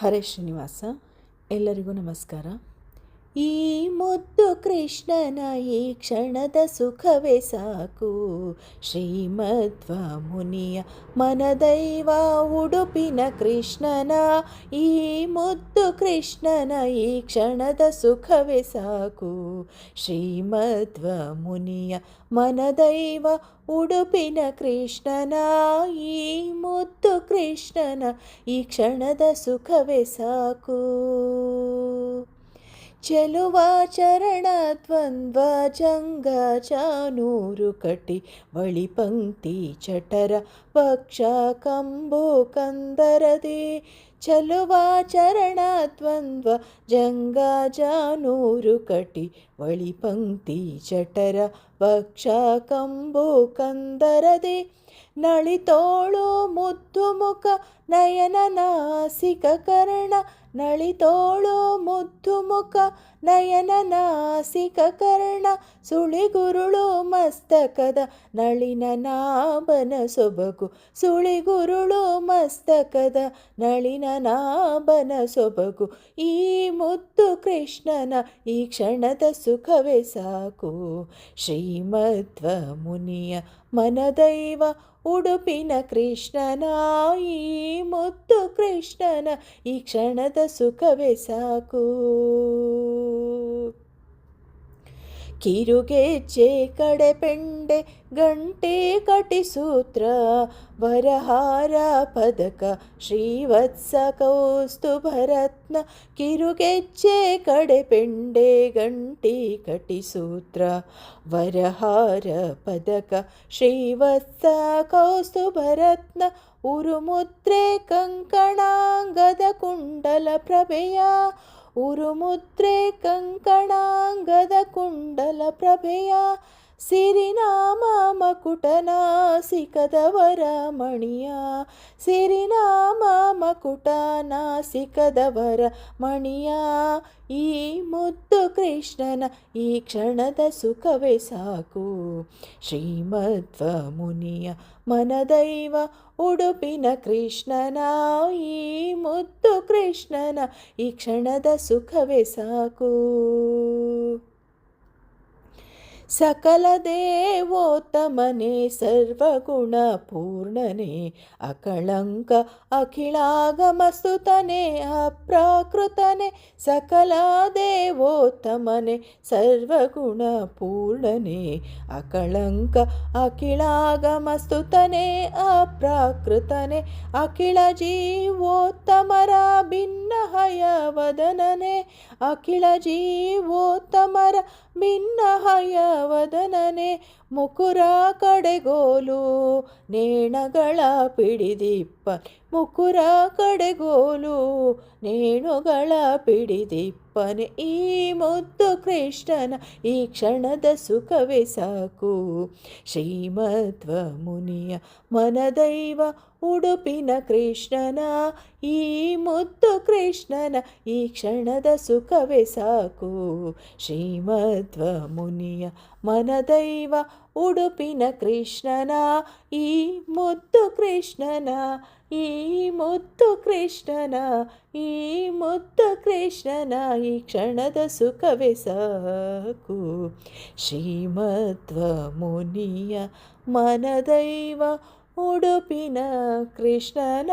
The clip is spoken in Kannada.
ಹರೇ ಶ್ರೀನಿವಾಸ ಎಲ್ಲರಿಗೂ ನಮಸ್ಕಾರ. ಈ ಮುದ್ದು ಕೃಷ್ಣನ ಈ ಕ್ಷಣದ ಸುಖವೇ ಸಾಕು. ಶ್ರೀಮಧ್ವ ಮುನಿಯ ಮನದೈವ ಉಡುಪಿನ ಕೃಷ್ಣನ ಈ ಮುದ್ದು ಕೃಷ್ಣನ ಈ ಕ್ಷಣದ ಸುಖವೇ ಸಾಕು. ಶ್ರೀಮಧ್ವ ಮುನಿಯ ಮನದೈವ ಉಡುಪಿನ ಕೃಷ್ಣನ ಈ ಮುದ್ದು ಕೃಷ್ಣನ ಈ ಕ್ಷಣದ ಸುಖವೇ ಸಾಕು. ಚೆಲುವ ಚರಣ ದ್ವಂದ್ವ ಜಂಗ ಚಾನೂರು ಕಟಿ ಬಳಿ ಪಂಕ್ತಿ ಚಟರ ವಕ್ಷ ಕಂಬು ಕಂದರದೆ ಚಲುವ ಚರಣ ದ್ವಂದ್ವ, ಜಂಗ ಜಾನೂರು ಕಟಿ, ವಳಿ ಪಂಕ್ತಿ ಚಟರ ಪಕ್ಷ ಕಂಬು ಕಂದರದೆ, ನಳಿತೋಳು ಮುದ್ದು ಮುಖ ನಯನ ನಾಸಿಕ ಕರ್ಣ, ನಳಿತೋಳು ಮುದ್ದು ಮುಖ ನಯನ ನಾಸಿಕ ಕರ್ಣ, ಸುಳಿಗುರುಳು ಮಸ್ತಕದ ನಳಿನ ನಾಭನ ಸೊಬಗು, ಸುಳಿಗುರುಳು ಮಸ್ತಕದ ನಳಿನ ನಾಭನ ಸೊಬಗು, ಈ ಮುದ್ದು ಕೃಷ್ಣನ ಈ ಕ್ಷಣದ ಸುಖವೇ ಸಾಕು. ಶ್ರೀಮಧ್ವ ಮುನಿಯ ಮನದೈವ ಉಡುಪಿನ ಕೃಷ್ಣನ, ಈ ಮುದ್ದು ಕೃಷ್ಣನ ಈ ಕ್ಷಣದ ಸುಖವೇ ಸಾಕು. ಕಿರುಗೆಜ್ಜೆ ಕಡೆ ಪೆಂಡೆ ಗಂಟೆ ಕಟಿಸೂತ್ರ ವರಹಾರ ಪದಕ ಶ್ರೀವತ್ಸ ಕೌಸ್ತುಭರತ್ನ ಕಿರುಗೆಜ್ಜೆ ಕಡೆ ಪೆಂಡೆ ಗಂಟೆ ಕಟಿಸೂತ್ರ ವರಹಾರ ಪದಕ ಶ್ರೀವತ್ಸ ಕೌಸ್ತುಭರತ್ನ ಉರುಮುದ್ರೆ ಕಂಕಣಾಂಗದ ಕುಂಡಲ ಪ್ರಭೆಯ ఉరుముద్రే కంకణాంగద కుండల ప్రభయ సిరినామా ಮಕುಟನಾಸಿಕದವರ ಮಣಿಯ ಸಿರಿನಾಮ ಮಕುಟನಾಸಿಕದವರ ಮಣಿಯ. ಈ ಮುದ್ದು ಕೃಷ್ಣನ ಈ ಕ್ಷಣದ ಸುಖವೇ ಸಾಕು. ಶ್ರೀಮಧ್ವ ಮುನಿಯ ಮನದೈವ ಉಡುಪಿನ ಕೃಷ್ಣನ ಈ ಮುದ್ದು ಕೃಷ್ಣನ ಈ ಕ್ಷಣದ ಸುಖವೇ ಸಾಕು. सकलदेवोत्तमने सर्वगुणपूर्णने अकळङ्क अखिलागमस्तुतने अप्राकृतने सकलदेवोत्तमने सर्वगुणपूर्णने अकळङ्क अखिलागमस्तुतने अप्राकृतने अखिलजीवोत्तमरा भिन्नहयवदनने अखिलजीवोत्तमर ಅಪ್ರಾಕೃತನೆ ಅಖಿಳ ಜೀವೋತ್ತಮರ ಭಿನ್ನ ಹಯವದನನೆ ಅಖಿಳ ಜೀವೋತ್ತಮರ ಭಿನ್ನ ಹಯವದನನೆ ಮುಕುರ ಕಡೆಗೋಲು ನೇಣಗಳ ಪಿಡಿದಿಪ್ಪ. ಮುಕುರ ಕಡೆಗೋಲು ನೇಣುಗಳ ಪಿಡಿದಿಪ್ಪನೆ. ಈ ಮುದ್ದು ಕೃಷ್ಣನ ಈ ಕ್ಷಣದ ಸುಖವೇ ಸಾಕು. ಶ್ರೀಮತ್ವ ಮುನಿಯ ಮನದೈವ ಉಡುಪಿನ ಕೃಷ್ಣನ ಈ ಮುದ್ದು ಕೃಷ್ಣನ ಈ ಕ್ಷಣದ ಸುಖವೇ ಸಾಕು. ಶ್ರೀಮಧ್ವ ಮುನಿಯ ಮನದೈವ ಉಡುಪಿನ ಕೃಷ್ಣನ ಈ ಮುದ್ದು ಕೃಷ್ಣನ ಈ ಮುದ್ದು ಕೃಷ್ಣನ ಈ ಮುದ್ದು ಕೃಷ್ಣನ ಈ ಕ್ಷಣದ ಸುಖವೇ ಸಾಕು ಶ್ರೀಮಧ್ವ ಮುನಿಯ ಮನದೈವ ಉಡುಪಿನ ಕೃಷ್ಣನ